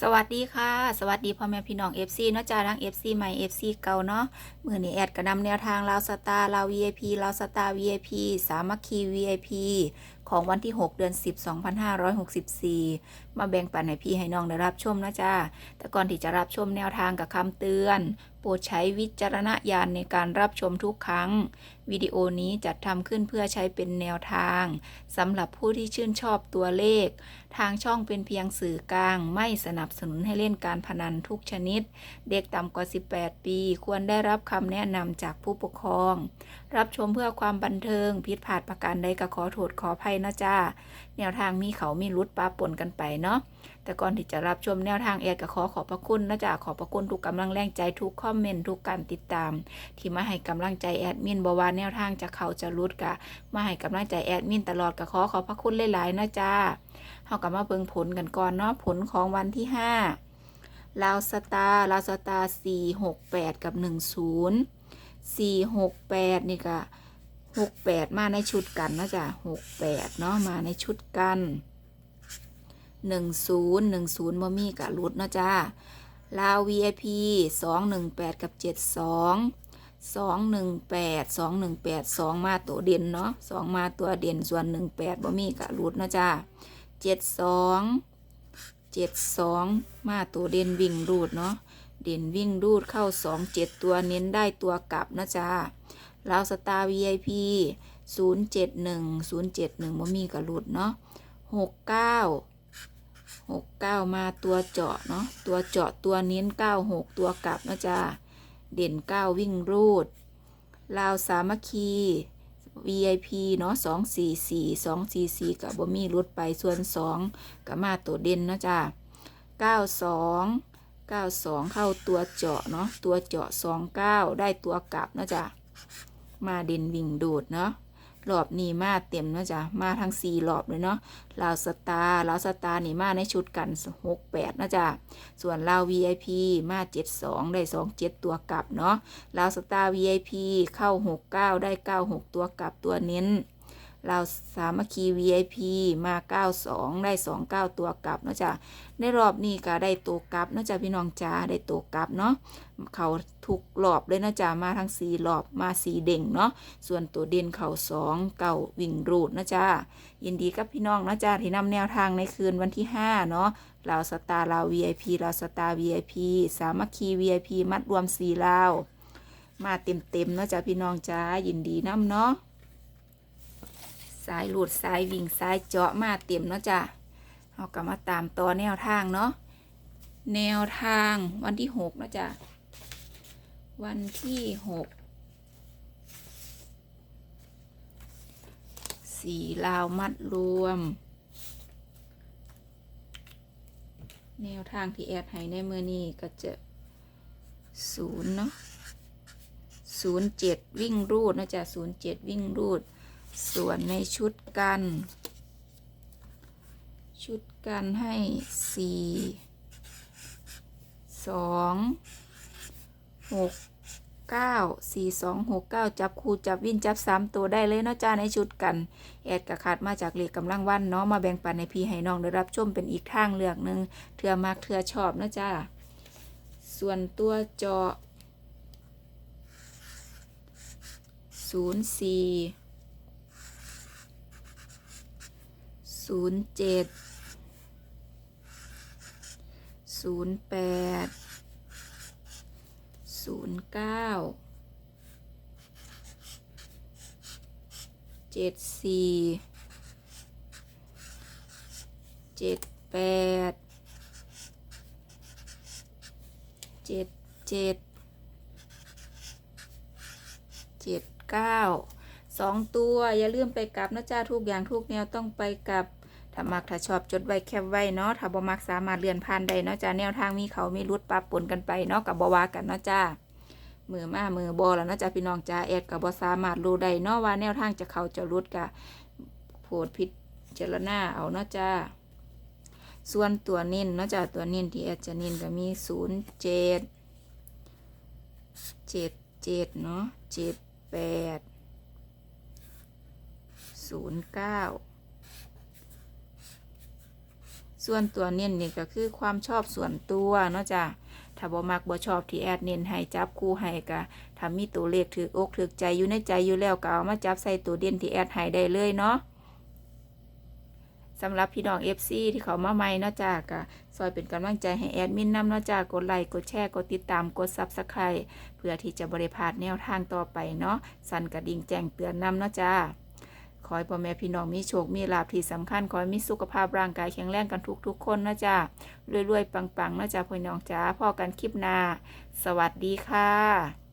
สวัสดีค่ะ สวัสดีพ่อแม่พี่น้อง FC เนาะจ้าทั้ง FC ใหม่ FC เก่าเนาะมือนี้แอดก็นำแนวทางลาวสตาร์ลาว VIP ลาวสตาร์ VIP สามัคคี VIP ของวันที่ 6 เดือน 10 2564 มาแบ่งปันให้พี่ให้น้องได้รับชมนะจ้าแต่ก่อนที่จะรับชมแนวทางกับคำเตือน ปรดใช้วิจารณญาณในการรับชมทุกครั้ง วิดีโอนี้จัดทำขึ้นเพื่อใช้เป็นแนวทางสำหรับผู้ที่ชื่นชอบตัวเลข ทางช่องเป็นเพียงสื่อกลาง ไม่สนับสนุนให้เล่นการพนันทุกชนิด เด็กต่ำกว่า 18 ปี ควรได้รับคำแนะนำจากผู้ปกครอง รับชมเพื่อความบันเทิงผิดพลาดประการใดก็ขอโทษขออภัยนะจ้าแนวทางมีเขามีรุดปาปนกันไปเนาะ แต่ก่อนที่จะรับชมแนวทางแอดก็ขอขอบพระคุณนะจ๊ะขอบพระคุณทุกกำลังแรงใจทุกคอมเมนต์ทุกการติดตาม ที่มาให้กำลังใจแอดมินบว่าแนวทางจะเขาจะรุดกะมาให้กำลังใจแอดมินตลอดก็ขอขอบพระคุณหลายๆนะจ้าเฮากลับมาเบิ่งผลกันก่อนเนาะผลของวันที่5ลาวสตาร์ลาวสตาร์468กับ10 468นี่ก็68มาในชุดกันนะจ๊ะ68เนาะมาในชุดกัน หนึ่งศูนย์หนึ่งศูนย์บ่มีกะรุดเนาะจ้าลาว VIP สองหนึ่งแปดกับเจ็ดสองสองหนึ่งแปดสองหนึ่งแปดสองมาตัวเด่นเนาะสองมาตัวเด่นส่วนหนึ่งแปดบ่มีกะรุดเนาะจ้าเจ็ดสองเจ็ดสองมาตัวเด่นวิ่งรูดเนาะเด่นวิ่งรูดเข้าสองเจ็ดตัวเน้นได้ตัวกลับนะจ้าลาวสตาร์ VIP ศูนย์เจ็ดหนึ่งศูนย์เจ็ดหนึ่งบ่มีกะรุดเนาะหกเก้า หกเก้ามาตัวเจาะเนาะตัวเจาะตัวเน้นเก้าหกตัวกลับนะจ๊ะเด่นเก้าวิ่งรูดลาวสามัคคี VIP เนาะสองสี่สี่สองสี่สี่กับบ่มีรุดไปส่วนสองกับมาตัวเด่นนะจ๊ะเก้าสองเก้าสองเข้าตัวเจาะเนาะตัวเจาะสองเก้าได้ตัวกลับนะจ๊ะมาเด่นวิ่งดูดเนาะ รอบนี้มาเต็มนะจ๊ะมาทั้งสี่รอบเลยเนาะลาวสตาร์ลาวสตาร์นี่มาในชุดกันหกแปดนะจ๊ะส่วนลาว VIP มาเจ็ดสองได้สองเจ็ดตัวกลับเนาะลาวสตาร์ VIP เข้าหกเก้าได้เก้าหกตัวกลับตัวเน้น ลาสามัคคี VIP มาเก้าสองได้สองเก้าตัวกลับเนาะจ๊ะในรอบนี้ก็ได้ตัวกลับเนาะจ๊ะพี่น้องจ้าได้ตัวกลับเนาะเขาทุกรอบเลยนะจ๊ะมาทั้งสี่รอบมาสี่เด่งเนาะส่วนตัวเด่นเขาสองเก่าวิ่งรูดนะจ๊ะยินดีกับพี่น้องนะจ๊ะที่นำแนวทางในคืนวันที่ 5 เนาะลาสตาร์ลาว VIP ลาสตาร์ VIP สามัคคี VIP มัดรวมสีลามาเต็มเต็มๆเนาะจ๊ะพี่น้องจ้ายินดีน้ำเนาะ สายหลุดสายวิ่งสายเจาะมาเต็มเนาะจ้ะเรากลับมาตามต่อแนวทางเนาะแนวทางวันที่6เนาะจ้ะวันที่6สีลาวมัดรวม แนวทางที่แอดให้ในมือนี้ก็จะศูนย์เนาะศูนย์เจ็ดวิ่งรูดนะจ๊ะศูนย์เจ็ดวิ่งรูด ส่วนในชุดกัน ชุดกันให้สี่สองหกเก้าสี่สองหกเก้าจับคู่จับวินจับสามตัวได้เลยเนาะจ้าในชุดกัน แอดกระขาดมาจากเหลขกกำลังวันเนาะมาแบ่งปันในพี่ให้น้องได้รับชมเป็นอีกทางเลือกหนึ่งเถื่อมากเถื่อชอบเนาะจ้าส่วนตัวเจาะศูนย์สี่ ศูนย์เจ็ดศูนย์แปดศูนย์เก้าเจ็ดสี่เจ็ดแปดเจ็ดเจ็ดเจ็ดเก้า สองตัวอย่าลืมไปกลับนะจ้าทุกอย่างทุกแนวต้องไปกลับถ้ามักถ้าชอบจดไว้แคปไว้เนาะถ้าบ่มักสามารถเลื่อนผ่านได้เนาะจ้าแนวทางมีเขามีรุดปะปนกันไปเนาะกับบวากันเนาะจ้ามือมามือบอแล้วเนาะจ้าพี่น้องจ้าแอดกับ่สามารถรู้ได้เนาะว่าแนวทางจะเขาจะรุดกะโผดพิจารณาเอาเนาะจ้าส่วนตัวเน้นเนาะจ้าตัวเน้นที่แอดจะเน้นก็มีศูนย์เจ็ดเจ็ดเจ็ดเนาะเจ็ดแปด ศูนย์เก้าส่วนตัวเน้นนี่ก็คือความชอบส่วนตัวเนาะจ้ะถ้าบ่มักบ่ชอบที่แอดเน้นให้จับคู่ให้ก็ถ้ามีตัวเลขถือกอกถือใจอยู่ในใจอยู่แล้วก็เอามาจับใส่ตัวเด่นที่แอดให้ได้เลยเนาะสำหรับพี่น้อง FC ที่เขามาใหม่เนาะจ้ะก็ซอยเป็นกำลังใจให้แอดมินนำเนาะจ้ะกดไลค์กดแชร์กดติดตามกด Subscribe เพื่อที่จะบริพาดแนวทางต่อไปเนาะสั่นกระดิ่งแจ้งเตือนนำเนาะจ้า ขอให้พ่อแม่พี่น้องมีโชค มีลาภที่สำคัญ ขอให้มีสุขภาพร่างกายแข็งแรงกันทุกๆ คนนะจ๊ะรวยๆ ปังๆนะจ๊ะพี่น้องจ้าพ่อกันคลิปหน้า สวัสดีค่ะ